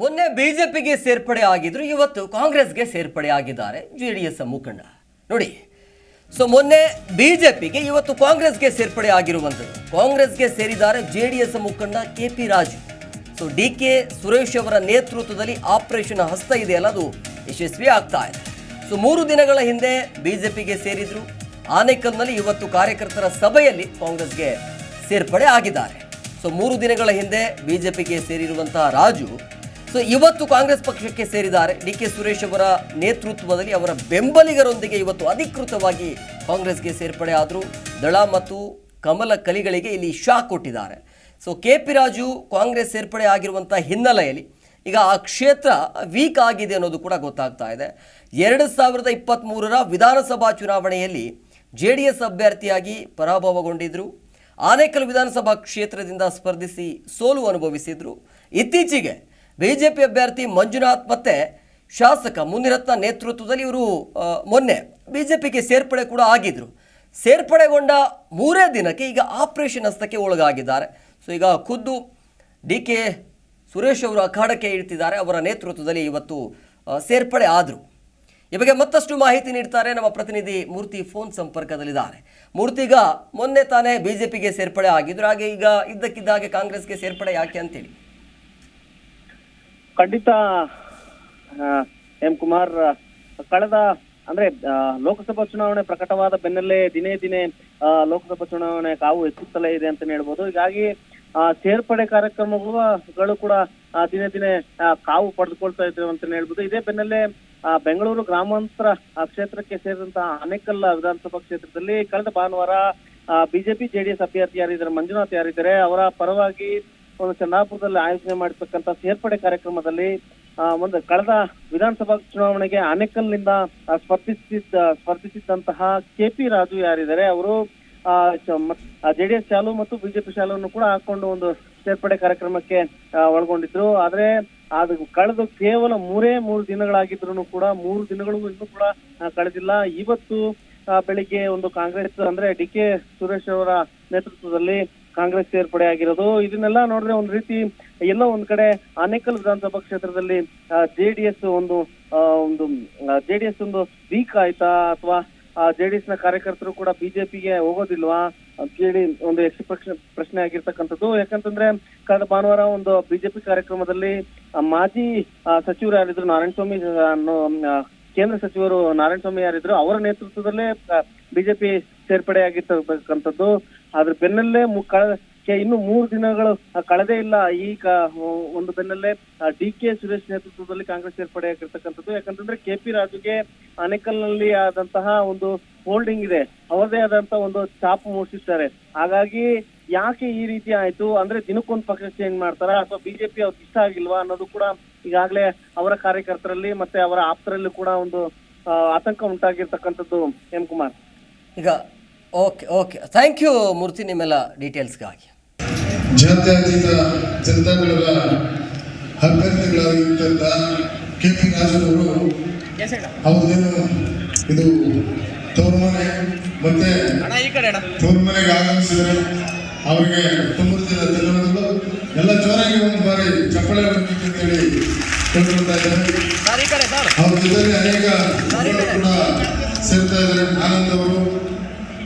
ಮೊನ್ನೆ ಬಿಜೆಪಿಗೆ ಸೇರ್ಪಡೆ ಆಗಿದ್ರು, ಇವತ್ತು ಕಾಂಗ್ರೆಸ್ಗೆ ಸೇರ್ಪಡೆ ಆಗಿದ್ದಾರೆ ಜೆ ಡಿ ಎಸ್ ಮುಖಂಡ. ನೋಡಿ, ಸೊ ಮೊನ್ನೆ ಬಿಜೆಪಿಗೆ ಇವತ್ತು ಕಾಂಗ್ರೆಸ್ಗೆ ಸೇರ್ಪಡೆ ಆಗಿರುವಂಥದ್ದು. ಕಾಂಗ್ರೆಸ್ಗೆ ಸೇರಿದ್ದಾರೆ ಜೆ ಡಿ ಎಸ್ ಮುಖಂಡ K P Raju. So D K Suresh ಅವರ ನೇತೃತ್ವದಲ್ಲಿ ಆಪರೇಷನ್ ಹಸ್ತ ಇದೆಯಲ್ಲ ಅದು ಯಶಸ್ವಿ ಆಗ್ತಾ ಇದೆ. ಸೊ ಮೂರು ದಿನಗಳ ಹಿಂದೆ ಬಿಜೆಪಿಗೆ ಸೇರಿದ್ರು. ಆನೇಕಲ್ನಲ್ಲಿ ಇವತ್ತು ಕಾರ್ಯಕರ್ತರ ಸಭೆಯಲ್ಲಿ ಕಾಂಗ್ರೆಸ್ಗೆ ಸೇರ್ಪಡೆ ಆಗಿದ್ದಾರೆ. ಸೊ ಮೂರು ದಿನಗಳ ಹಿಂದೆ ಬಿಜೆಪಿಗೆ ಸೇರಿರುವಂತಹ ರಾಜು ಸೊ ಇವತ್ತು ಕಾಂಗ್ರೆಸ್ ಪಕ್ಷಕ್ಕೆ ಸೇರಿದ್ದಾರೆ ಡಿ ಕೆ ಸುರೇಶ್ ಅವರ ನೇತೃತ್ವದಲ್ಲಿ ಅವರ ಬೆಂಬಲಿಗರೊಂದಿಗೆ ಇವತ್ತು ಅಧಿಕೃತವಾಗಿ ಕಾಂಗ್ರೆಸ್ಗೆ ಸೇರ್ಪಡೆ ಆದರು. ದಳ ಮತ್ತು ಕಮಲ ಕಲಿಗಳಿಗೆ ಇಲ್ಲಿ ಶಾಕ್ ಕೊಟ್ಟಿದ್ದಾರೆ. So K P Raju Congress ಸೇರ್ಪಡೆ ಆಗಿರುವಂಥ ಹಿನ್ನೆಲೆಯಲ್ಲಿ ಈಗ ಆ ಕ್ಷೇತ್ರ ವೀಕ್ ಆಗಿದೆ ಅನ್ನೋದು ಕೂಡ ಗೊತ್ತಾಗ್ತಾ ಇದೆ. ಎರಡು ಸಾವಿರದ ಇಪ್ಪತ್ತ್ಮೂರರ ವಿಧಾನಸಭಾ ಚುನಾವಣೆಯಲ್ಲಿ ಜೆ ಡಿ ಎಸ್ ಅಭ್ಯರ್ಥಿಯಾಗಿ ಪರಾಭವಗೊಂಡಿದ್ದರು ಆನೇಕಲ್ ವಿಧಾನಸಭಾ ಕ್ಷೇತ್ರದಿಂದ ಸ್ಪರ್ಧಿಸಿ ಸೋಲು ಅನುಭವಿಸಿದರು. ಇತ್ತೀಚೆಗೆ ಬಿಜೆಪಿ ಅಭ್ಯರ್ಥಿ ಮಂಜುನಾಥ್ ಮತ್ತೆ ಶಾಸಕ ಮುನಿರತ್ನ ನೇತೃತ್ವದಲ್ಲಿ ಇವರು ಮೊನ್ನೆ ಬಿಜೆಪಿಗೆ ಸೇರ್ಪಡೆ ಕೂಡ ಆಗಿದ್ರು. ಸೇರ್ಪಡೆಗೊಂಡ ಮೂರೇ ದಿನಕ್ಕೆ ಈಗ ಆಪರೇಷನ್ ಹಸ್ತಕ್ಕೆ ಒಳಗಾಗಿದ್ದಾರೆ. ಸೊ, ಈಗ ಖುದ್ದು ಡಿ ಕೆ ಸುರೇಶ್ ಅವರು ಅಖಾಡಕ್ಕೆ ಇಳ್ತಿದ್ದಾರೆ, ಅವರ ನೇತೃತ್ವದಲ್ಲಿ ಇವತ್ತು ಸೇರ್ಪಡೆ ಆದರು. ಈ ಬಗ್ಗೆ ಮತ್ತಷ್ಟು ಮಾಹಿತಿ ನೀಡ್ತಾರೆ ನಮ್ಮ ಪ್ರತಿನಿಧಿ ಮೂರ್ತಿ, ಫೋನ್ ಸಂಪರ್ಕದಲ್ಲಿದ್ದಾರೆ. ಮೂರ್ತಿಗ ಮೊನ್ನೆ ತಾನೇ ಬಿಜೆಪಿಗೆ ಸೇರ್ಪಡೆ ಆಗಿದ್ರು, ಹಾಗೆ ಈಗ ಇದ್ದಕ್ಕಿದ್ದ ಹಾಗೆ ಕಾಂಗ್ರೆಸ್ಗೆ ಸೇರ್ಪಡೆ ಯಾಕೆ ಅಂತೇಳಿ. ಖಂಡಿತ ಎಂ ಕುಮಾರ್, ಕಳೆದ, ಅಂದ್ರೆ ಲೋಕಸಭಾ ಚುನಾವಣೆ ಪ್ರಕಟವಾದ ಬೆನ್ನಲ್ಲೇ ದಿನೇ ದಿನೇ ಲೋಕಸಭಾ ಚುನಾವಣೆ ಕಾವು ಹೆಚ್ಚುತ್ತಲೇ ಇದೆ ಅಂತ ಹೇಳ್ಬೋದು. ಹೀಗಾಗಿ ಸೇರ್ಪಡೆ ಕಾರ್ಯಕ್ರಮಗಳು ಕೂಡ ದಿನೇ ದಿನೇ ಕಾವು ಪಡೆದುಕೊಳ್ತಾ ಇದ್ದೇವೆ ಅಂತ ಹೇಳ್ಬೋದು. ಇದೇ ಬೆನ್ನಲ್ಲೇ ಬೆಂಗಳೂರು ಗ್ರಾಮಾಂತರ ಕ್ಷೇತ್ರಕ್ಕೆ ಸೇರಿದಂತಹ ಅನೇಕಲ್ ವಿಧಾನಸಭಾ ಕ್ಷೇತ್ರದಲ್ಲಿ ಕಳೆದ ಭಾನುವಾರ ಬಿಜೆಪಿ, ಜೆಡಿಎಸ್ ಅಭ್ಯರ್ಥಿ ಯಾರಿದ್ದಾರೆ ಮಂಜುನಾಥ್ ಯಾರಿದ್ದಾರೆ, ಅವರ ಪರವಾಗಿ ಒಂದು ಚನ್ನಾಪುರದಲ್ಲಿ ಆಯೋಜನೆ ಮಾಡಿರ್ತಕ್ಕಂಥ ಸೇರ್ಪಡೆ ಕಾರ್ಯಕ್ರಮದಲ್ಲಿ ಒಂದು ಕಳೆದ ವಿಧಾನಸಭಾ ಚುನಾವಣೆಗೆ ಆನೇಕಲ್ನಿಂದ ನಿಂದ ಸ್ಪರ್ಧಿಸಿದ್ದ, ಸ್ಪರ್ಧಿಸಿದ್ದಂತಹ ಕೆ ಪಿ ರಾಜು ಯಾರಿದ್ದಾರೆ, ಅವರು ಜೆಡಿಎಸ್ ಶಾಲು ಮತ್ತು ಬಿಜೆಪಿ ಶಾಲುವನ್ನು ಕೂಡ ಹಾಕೊಂಡು ಒಂದು ಸೇರ್ಪಡೆ ಕಾರ್ಯಕ್ರಮಕ್ಕೆ ಒಳಗೊಂಡಿದ್ರು. ಆದ್ರೆ, ಅದು ಕಳೆದು ಕೇವಲ ಮೂರೇ ಮೂರು ದಿನಗಳಾಗಿದ್ರು ಕೂಡ, ಮೂರು ದಿನಗಳು ಇನ್ನೂ ಕೂಡ ಕಳೆದಿಲ್ಲ. ಇವತ್ತು ಬೆಳಿಗ್ಗೆ ಒಂದು ಕಾಂಗ್ರೆಸ್ ಅಂದ್ರೆ ಡಿ ಕೆ ಸುರೇಶ್ ಅವರ ನೇತೃತ್ವದಲ್ಲಿ ಕಾಂಗ್ರೆಸ್ ಸೇರ್ಪಡೆ ಆಗಿರೋದು. ಇದನ್ನೆಲ್ಲ ನೋಡಿದ್ರೆ ಒಂದ್ ರೀತಿ ಎಲ್ಲೋ ಒಂದ್ ಕಡೆ ಆನೇಕಲ್ ವಿಧಾನಸಭಾ ಕ್ಷೇತ್ರದಲ್ಲಿ ಜೆಡಿಎಸ್ ಒಂದು ಒಂದು ಜೆಡಿಎಸ್ ಒಂದು ವೀಕ್ ಆಯ್ತಾ? ಅಥವಾ ಜೆಡಿಎಸ್ನ ಕಾರ್ಯಕರ್ತರು ಕೂಡ ಬಿಜೆಪಿಗೆ ಹೋಗೋದಿಲ್ವಾ? ಅಂತೇಳಿ ಒಂದು ಪ್ರಶ್ನೆ ಆಗಿರ್ತಕ್ಕಂಥದ್ದು. ಯಾಕಂತಂದ್ರೆ ಕಳೆದ ಭಾನುವಾರ ಒಂದು ಬಿಜೆಪಿ ಕಾರ್ಯಕ್ರಮದಲ್ಲಿ ಮಾಜಿ ಸಚಿವರು ಯಾರಿದ್ರು ನಾರಾಯಣ ಸ್ವಾಮಿ ಆ, ಅನ್ನೋ, ಕೇಂದ್ರ ಸಚಿವರು ನಾರಾಯಣ ಸ್ವಾಮಿ ಯಾರಿದ್ರು ಅವರ ನೇತೃತ್ವದಲ್ಲೇ ಬಿಜೆಪಿ ಸೇರ್ಪಡೆ ಆಗಿರ್ತಕ್ಕಂಥದ್ದು ಅದ್ರ ಬೆನ್ನಲ್ಲೇ ಇನ್ನು ಮೂರು ದಿನಗಳು ಕಳೆದೇ ಇಲ್ಲ ಈ ಒಂದು ಬೆನ್ನಲ್ಲೇ ಡಿ ಕೆ ಸುರೇಶ್ ನೇತೃತ್ವದಲ್ಲಿ ಕಾಂಗ್ರೆಸ್ ಸೇರ್ಪಡೆ ಆಗಿರ್ತಕ್ಕಂಥದ್ದು. ಯಾಕಂತಂದ್ರೆ ಕೆ ಪಿ ರಾಜುಗೆ ಅಣೆಕಲ್ನಲ್ಲಿ ಆದಂತಹ ಒಂದು ಹೋಲ್ಡಿಂಗ್ ಇದೆ. ಅವರದೇ ಆದಂತಹ ಒಂದು ಚಾಪು ಮೂಡಿಸಿದ್ದಾರೆ. ಹಾಗಾಗಿ ಯಾಕೆ ಈ ರೀತಿ ಆಯ್ತು? ಅಂದ್ರೆ ದಿನಕ್ಕೊಂದು ಪಕ್ಷ ಚೇಂಜ್ ಮಾಡ್ತಾರಾ? ಅಥವಾ ಬಿಜೆಪಿ ಅವ್ರಿಗೆ ಇಷ್ಟ ಆಗಿಲ್ವಾ ಅನ್ನೋದು ಕೂಡ ಈಗಾಗಲೇ ಅವರ ಕಾರ್ಯಕರ್ತರಲ್ಲಿ ಮತ್ತೆ ಅವರ ಆಪ್ತರಲ್ಲಿ ಕೂಡ ಒಂದು ಆತಂಕ ಉಂಟಾಗಿರ್ತಕ್ಕಂಥದ್ದು ಎಂ ಕುಮಾರ್. ಈಗ okay okay thank you Murthy ನಿಮ್ಮೆಲ್ಲ ಡೀಟೇಲ್ಸ್ಗಾಗಿ ಜಾತ್ಯತೀತ ಜನತಾಗಳ ಅಭ್ಯರ್ಥಿಗಳಾಗಿದ್ದಂಥ ಕೆ ಪಿ ರಾಜನವರು ಅವ್ರದ್ದೇನು ಇದು ತೋರ್ಮನೆ ಮನೆ ಮತ್ತೆ ತೋರ್ಮನೆಗೆ ಮನೆಗೆ ಆಗಮಿಸಿದರೆ ಅವರಿಗೆ ತುಂಬ ದಿನ ಧನ್ಯವಾದಗಳು. ಎಲ್ಲ ಜೋರಾಗಿ ಒಂದು ಬಾರಿ ಚಪ್ಪಳೆ ಹೊಡಿಬೇಕು ಅಂತೇಳಿ ಕೇಳ್ಕೊಳ್ತಾ ಇದ್ದಾರೆ. ಅವ್ರ ಜೊತೆಲಿ ಅನೇಕ ಕೂಡ ಸೇರ್ತಾ ಇದ್ದಾರೆ. ಆನಂದ್ ಅವರು